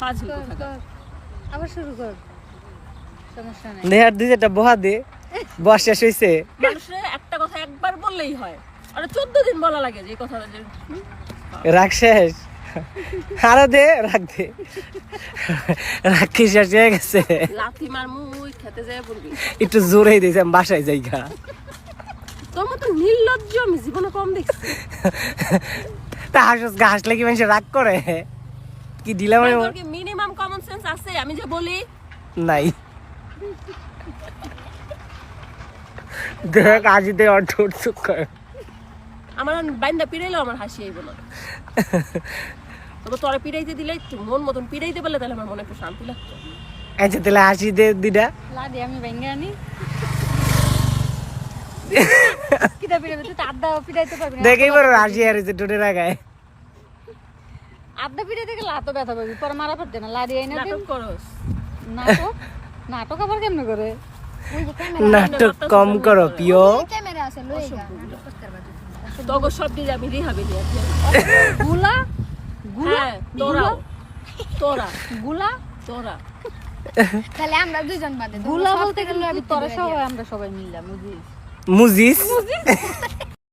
ফাজিল কর, আবার শুরু কর। সমস্যা নাই। নেহার বহা দে বস শেষ মানুষের একটা কথা একবার বললেই হয়। আর চোদ্দ দিন বলা লাগে যে কথাটা যে রাগ শেষ। আরও দে রাগ দে। কি শেষ হয়ে গেছে? লাথি মার মুই খেতে যায় বলবি একটু জোরে দিয়েছে আমি বাসায় যাইগা তোর মতো নির্লজ্জ আমি জীবনে কম দেখছি। তা হাসস গা হাসলে কি মানুষ রাগ করে? কি দিলাম আমি? কি মিনিমাম কমন সেন্স আছে আমি যে বলি। নাই। দেখ আজিতে অর্থ উৎসুক করে আমার বাইন্দা পিড়াইলেও আমার হাসি আইব না। তবে তোরা পিড়াইতে দিলে মন মতন পিড়াইতে পারলে তাহলে আমার মনে একটু শান্তি লাগতো। আচ্ছা তাহলে হাসি দে দিটা লাদি আমি ভেঙে আনি। কিটা পিড়াবে? তুই তো আড্ডা পিড়াইতে পারবি না। দেখেই বড় হাসি হারিয়েছে টোটে রাখায় আড্ডা পিড়াইতে গেলে হাতও ব্যথা পাবি পরে মারা পারতে না লাদি আইনা দিন নাটক করস। নাটক? নাটক আবার কেমনে করে? নাটক কম করো পিও ক্যামেরা আছে নাটক করতে তগো সব দিয়ে আমি রিহাবে নিয়ে। গুলা? গুলা? হ্যাঁ তোরাও। তোরা। গুলা? তোরা। তাহলে আমরা দুইজন বাদে গুলা বলতে গেলে আমি তোরা সবাই আমরা সবাই মিললাম বুঝিস? মুজিস?